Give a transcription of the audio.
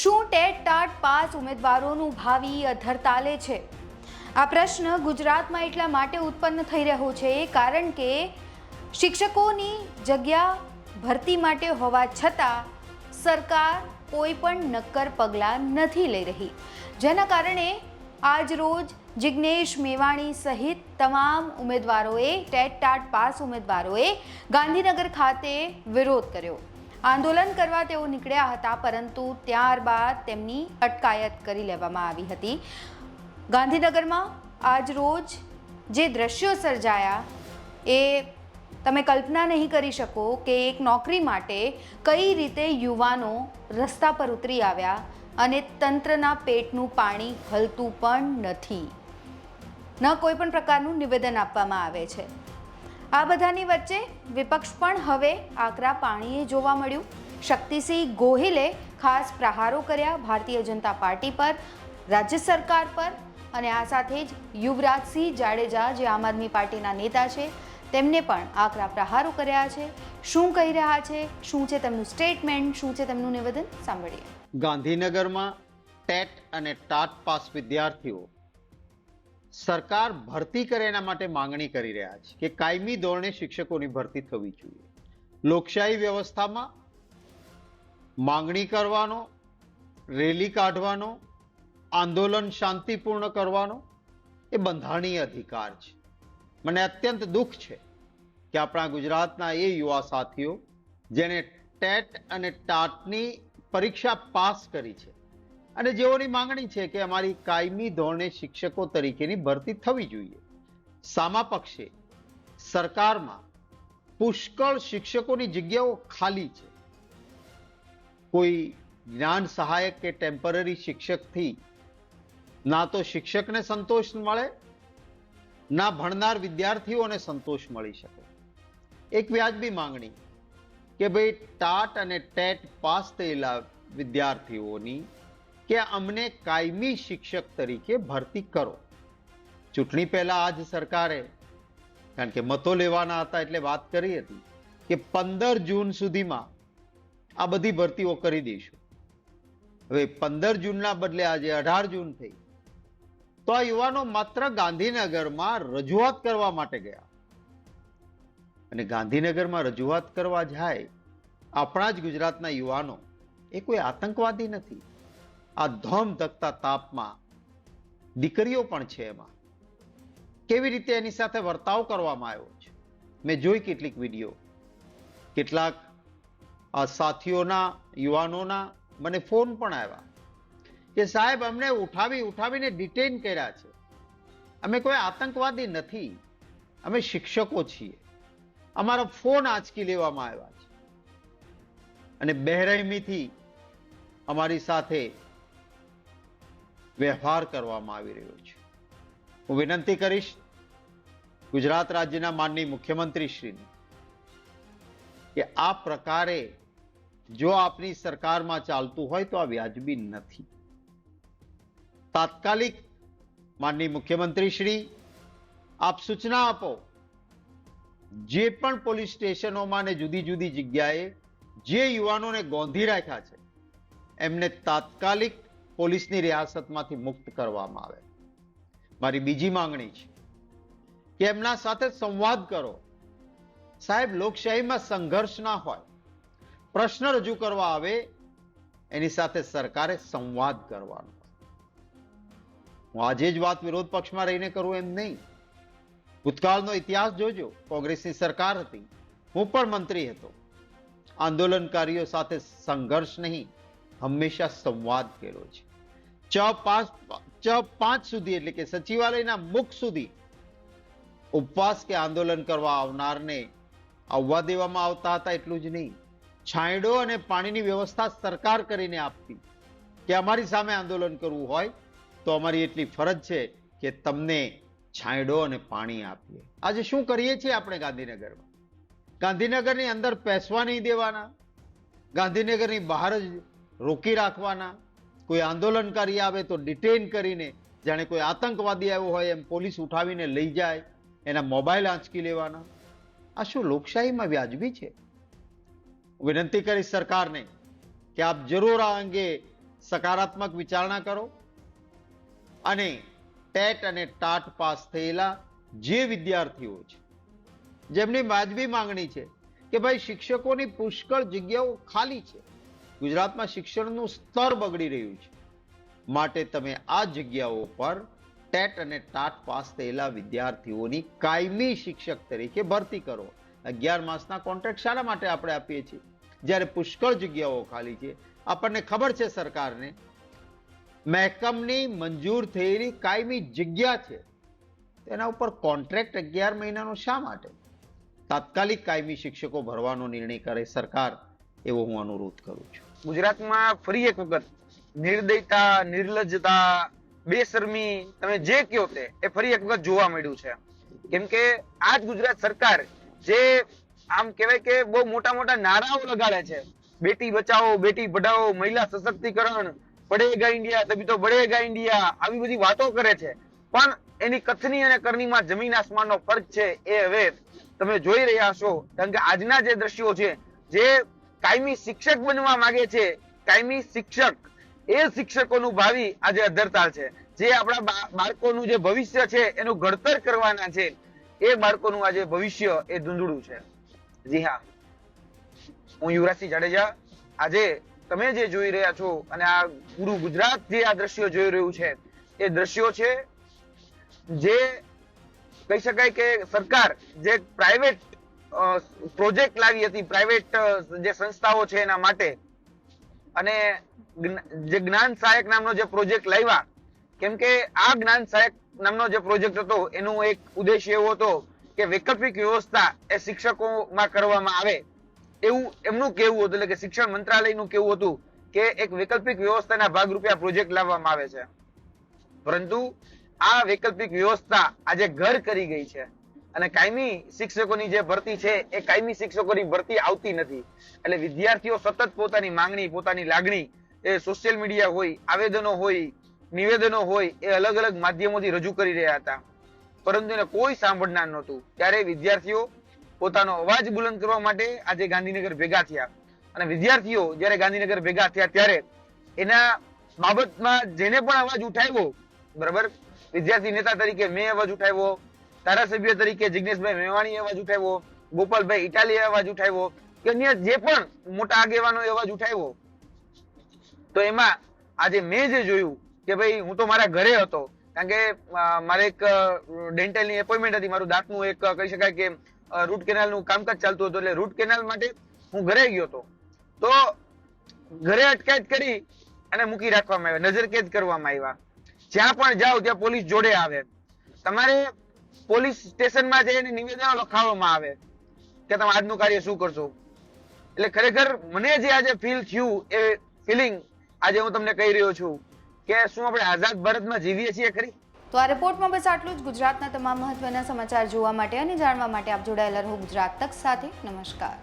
શું TET TAT pass ઉમેદવારોનું ભાવિ અધરતાલે છે? આ પ્રશ્ન ગુજરાતમાં એટલા માટે ઉત્પન્ન થઈ રહ્યો છે કારણ કે શિક્ષકોની જગ્યા ભરતી માટે હોવા છતાં સરકાર કોઈ પણ નક્કર પગલાં નથી લઈ રહી. જેના કારણે આજ રોજ જિજ્ઞેશ મેવાણી સહિત તમામ ઉમેદવારોએ ટેટ ટાટ પાસ ઉમેદવારોએ ગાંધીનગર ખાતે વિરોધ કર્યો. આંદોલન કરવા તેઓ નીકળ્યા હતા, પરંતુ ત્યારબાદ તેમની અટકાયત કરી લેવામાં આવી હતી. ગાંધીનગરમાં આજ રોજ જે દ્રશ્યો સર્જાયા એ તમે કલ્પના નહીં કરી શકો કે એક નોકરી માટે કઈ રીતે યુવાનો રસ્તા પર ઉતરી આવ્યા અને તંત્રના પેટનું પાણી હલતું પણ નથી. ન કોઈ પણ પ્રકારનું નિવેદન આપવામાં આવે છે. આ બધાની વચ્ચે વિપક્ષ પણ હવે આકરા પાણીએ જોવા મળ્યું. શક્તિસિંહ ગોહિલે ખાસ પ્રહારો કર્યા ભારતીય જનતા પાર્ટી પર, રાજ્ય સરકાર પર અને આ સાથે જ યુવરાજસિંહ જાડેજા જે આમ આદમી પાર્ટીના નેતા છે, તેમને પણ આકરા પ્રહારો કર્યા છે. શું કહી રહ્યા છે? શું છે તેમનું સ્ટેટમેન્ટ? શું છે તેમનું નિવેદન? સાંભળીએ. ગાંધીનગરમાં ટેટ અને ટાટ પાસ વિદ્યાર્થીઓ સરકાર ભરતી કરે એના માટે માંગણી કરી રહ્યા છે કે કાયમી ધોરણે શિક્ષકોની ભરતી થવી જોઈએ. લોકશાહી વ્યવસ્થામાં માંગણી કરવાનો, રેલી કાઢવાનો, આંદોલન શાંતિપૂર્ણ કરવાનો એ બંધારણીય અધિકાર છે. મને અત્યંત દુઃખ છે કે આપણા ગુજરાતના એ યુવા સાથીઓ જેણે ટેટ અને ટાટની પરીક્ષા પાસ કરી છે અને જેઓની માંગણી છે કે અમારી કાયમી ધોરણે શિક્ષકો તરીકેની ભરતી થવી જોઈએ. સામા પક્ષે સરકારમાં પુષ્કળ શિક્ષકોની જગ્યાઓ ખાલી છે. કોઈ જ્ઞાન સહાયક કે ટેમ્પરરી શિક્ષકથી ના તો શિક્ષકને સંતોષ મળે, ના ભણનાર વિદ્યાર્થીઓને સંતોષ મળી શકે. એક વ્યાજબી માંગણી કે ભાઈ ટાટ અને ટેટ પાસ થયેલા વિદ્યાર્થીઓની કે અમને કાયમી શિક્ષક તરીકે ભરતી કરો. ચૂંટણી પહેલા આજ સરકારે, કારણ કે મતો લેવાના હતા એટલે વાત કરી હતી, કે પંદર જૂન સુધીમાં આ બધી ભરતીઓ કરી દઈશું. હવે પંદર જૂનના બદલે આજે અઢાર જૂન થઈ. તો આ યુવાનો માત્ર ગાંધીનગરમાં રજૂઆત કરવા માટે ગયા. અને ગાંધીનગરમાં રજૂઆત કરવા જાય, આપણા જ ગુજરાતના યુવાનો, એ કોઈ આતંકવાદી નથી. આ ધોમ ધકતા તાપમાં દીકરીઓ પણ છે એમાં. કેવી રીતે એની સાથે વર્તાવ કરવામાં આવ્યો છે? મેં જોઈ કેટલીક વીડિયો. કેટલાક આ સાથીઓના, યુવાનોના મને ફોન પણ આવ્યા કે સાહેબ, અમને ઉઠાવી, ઉઠાવીને ડિટેન કર્યા છે. અમે કોઈ આતંકવાદી નથી. અમે શિક્ષકો છીએ. અમારો ફોન આંચકી લેવામાં આવ્યા છે. અને બેરહેમીથી અમારી સાથે વ્યવહાર કરવામાં આવી રહ્યો છે. હું વિનંતી કરીશ ગુજરાત રાજ્યના માનનીય મુખ્યમંત્રી શ્રીને કે આ પ્રકારે જો આપની સરકારમાં ચાલતું હોય તો આ વ્યાજબી નથી. તાત્કાલિક માનનીય મુખ્યમંત્રી શ્રી આપ સૂચના આપો, જે પણ પોલીસ સ્ટેશનોમાં ને જુદી જુદી જગ્યાએ જે યુવાનોને ગોંધી રાખ્યા છે, એમને તાત્કાલિક પોલીસની રિયાસતમાંથી મુક્ત કરવામાં આવે. મારી બીજી માંગણી છે કે એમના સાથે સંવાદ કરો. સાહેબ, લોકશાહીમાં સંઘર્ષ ના હોય, પ્રશ્ન રજૂ કરવા આવે, એની સાથે સરકારે સંવાદ કરવાનો. હું આજે જ વાત વિરોધ પક્ષમાં રહીને કરું એમ નહીં. ભૂતકાળનો ઇતિહાસ જોજો. કોંગ્રેસની સરકાર હતી. હું પણ મંત્રી હતો. આંદોલનકારીઓ સાથે સંઘર્ષ નહીં. હંમેશા સંવાદ કર્યો છે. ચ પાંચ ચ પાંચ સુધી એટલે કે સચિવાલયના મુખ સુધી ઉપવાસ કે આંદોલન કરવા આવનારને આવવા દેવામાં આવતા હતા એટલું જ નહીં. છાંયડો અને પાણીની વ્યવસ્થા સરકાર કરીને આપતી. કે અમારી સામે આંદોલન કરવું હોય તો અમારી એટલી ફરજ છે કે તમને છાંયડો અને પાણી આપીએ. આજે શું કરીએ છીએ આપણે ગાંધીનગરમાં? ગાંધીનગરની અંદર પેસવા નહીં દેવાના. ગાંધીનગરની બહાર જ રોકી રાખવાના. કોઈ આંદોલનકારી આવે તો ડિટેન કરીને જાણે કોઈ આતંકવાદી આવ્યો હોય એમ પોલીસ ઉઠાવીને લઈ જાય, એના મોબાઈલ આંચકી લેવાના. આ શું લોકશાહીમાં વ્યાજબી છે? વિનંતી કરીશ સરકારને કે આપ જરૂર આ અંગે સકારાત્મક વિચારણા કરો અને ટેટ અને ટાટ પાસ થયેલા જે વિદ્યાર્થીઓ છે, જેમની વાજબી માંગણી છે કે ભાઈ શિક્ષકોની પુષ્કળ જગ્યાઓ ખાલી છે ગુજરાતમાં શિક્ષણનું સ્તર બગડી રહ્યું છે. માટે તમે આ જગ્યાઓ પર ટેટ અને ટાટ પાસ થયેલા વિદ્યાર્થીઓની કાયમી શિક્ષક તરીકે ભરતી કરો. અગિયાર માસના કોન્ટ્રાક્ટ શાના માટે આપણે આપીએ છીએ. જ્યારે પુષ્કળ જગ્યાઓ ખાલી છે. આપણને ખબર છે સરકારને, મહેકમની મંજૂર થયેલી કાયમી જગ્યા છે. તેના ઉપર કોન્ટ્રાક્ટ અગિયાર મહિનાનો શા માટે? તાત્કાલિક કાયમી શિક્ષકો ભરવાનો નિર્ણય કરે સરકાર, એવો હું અનુરોધ કરું છું. ગુજરાતમાં ફરી એક વખત નિર્દયતા નિર્લજ્જતા બેશરમી, તમે જે કયો તે, એ ફરી એક વખત જોવા મળ્યું છે. કેમ કે આ જ ગુજરાત સરકાર જે આમ કહેવાય કે બહુ મોટા મોટા નારાઓ લગાડે છે. બેટી બચાવો, બેટી પઢાઓ મહિલા સશક્તિકરણ પડેગા ઇન્ડિયા તભી તો બળેગા ઇન્ડિયા, આવી બધી વાતો કરે છે. પણ એની કથની અને કરણીમાં જમીન આસમાનનો ફરક છે એ હવે તમે જોઈ રહ્યા છો કારણ કે આજના જે દ્રશ્યો છે, જે કાયમી શિક્ષક બનવા માંગે છે. કાયમી શિક્ષક, એ શિક્ષકોનું ભાવિ આજે અધરતા છે. જે આપણા બાળકોનું જે ભવિષ્ય છે, એનું ઘડતર કરવાના છે, એ બાળકોનું આજે ભવિષ્ય એ ધૂંધળું છે. જી હા. હું યુવરાજસિંહ જાડેજા. આજે તમે જે જોઈ રહ્યા છો અને આ પૂરું ગુજરાત જે આ દ્રશ્યો જોઈ રહ્યું છે, એ દ્રશ્યો છે જે કહી શકાય કે સરકાર જે પ્રાઇવેટ પ્રોજેક્ટ લાવી હતી, પ્રાઇવેટ જે સંસ્થાઓ છે એના માટે. અને જે જ્ઞાન સહાયક નામનો જે પ્રોજેક્ટ લાવ્યા, કેમ કે આ જ્ઞાન સહાયક નામનો જે પ્રોજેક્ટ હતો, એનો એક ઉદ્દેશ્ય એવો હતો કે વૈકલ્પિક વ્યવસ્થા એ શિક્ષકોમાં કરવામાં આવે. એવું, એમનું કહેવું હતું, એટલે કે શિક્ષણ મંત્રાલયનું કેવું હતું કે એક વૈકલ્પિક વ્યવસ્થાના ભાગરૂપે આ પ્રોજેક્ટ લાવવામાં આવે છે. પરંતુ આ વૈકલ્પિક વ્યવસ્થા આજે ઘર કરી ગઈ છે. અને કાયમી શિક્ષકોની જે ભરતી છે, એ કાયમી શિક્ષકોની ભરતી આવતી નથી. એટલે વિદ્યાર્થીઓ સતત પોતાની માંગણી, પોતાની લાગણી, એ સોશિયલ મીડિયા હોય, આવેદનો હોય, નિવેદનો હોય, એ અલગ અલગ માધ્યમોથી રજૂ કરી રહ્યા હતા. પરંતુ એને કોઈ સાંભળનાર નહોતું. ત્યારે વિદ્યાર્થીઓ પોતાનો અવાજ બુલંદ કરવા માટે આજે ગાંધીનગર ભેગા થયા. અને વિદ્યાર્થીઓ જ્યારે ગાંધીનગર ભેગા થયા ત્યારે એના બાબતમાં જેને પણ અવાજ ઉઠાવ્યો, બરાબર? વિદ્યાર્થી નેતા તરીકે મેં અવાજ ઉઠાવ્યો ધારાસભ્ય તરીકે જિગ્નેશભાઈ મેવાણીએ અવાજ ઉઠાવ્યો, ગોપાલભાઈ ઇટાલીએ અવાજ ઉઠાવ્યો કે અન્ય જે પણ મોટા આગેવાનો અવાજ ઉઠાવ્યો, તો એમાં આજે મેં જે જોયું કે ભાઈ હું તો મારા ઘરે હતો, કારણ કે મારે એક ડેન્ટલની એપોઇન્ટમેન્ટ હતી, મારું દાંતનું એક કહી શકાય કે રૂટ કેનાલનું કામકાજ ચાલતું હતું એટલે રૂટ કેનાલ માટે હું ઘરે ગયો હતો. તો ઘરે અટકાયત કરી અને મૂકી રાખવામાં આવ્યા નજર કેદ કરવામાં આવ્યા. જ્યાં પણ જાઓ ત્યાં પોલીસ જોડે આવે. તમારે પોલીસ સ્ટેશનમાં જઈને નિવેદનો લખાવવામાં આવે કે તમે આજનું કાર્ય શું કરશો. એટલે ખરેખર મને જે આજે ફીલ થયું એ ફિલિંગ આજે હું તમને કહી રહ્યો છું કે શું આપણે આઝાદ ભારતમાં જીવીએ છીએ ખરી? તો આ રિપોર્ટમાં બસ આટલું જ. ગુજરાતના તમામ મહત્વના સમાચાર જોવા માટે અને જાણવા માટે આપ જોડાયેલા રહો ગુજરાત તક સાથે. નમસ્કાર.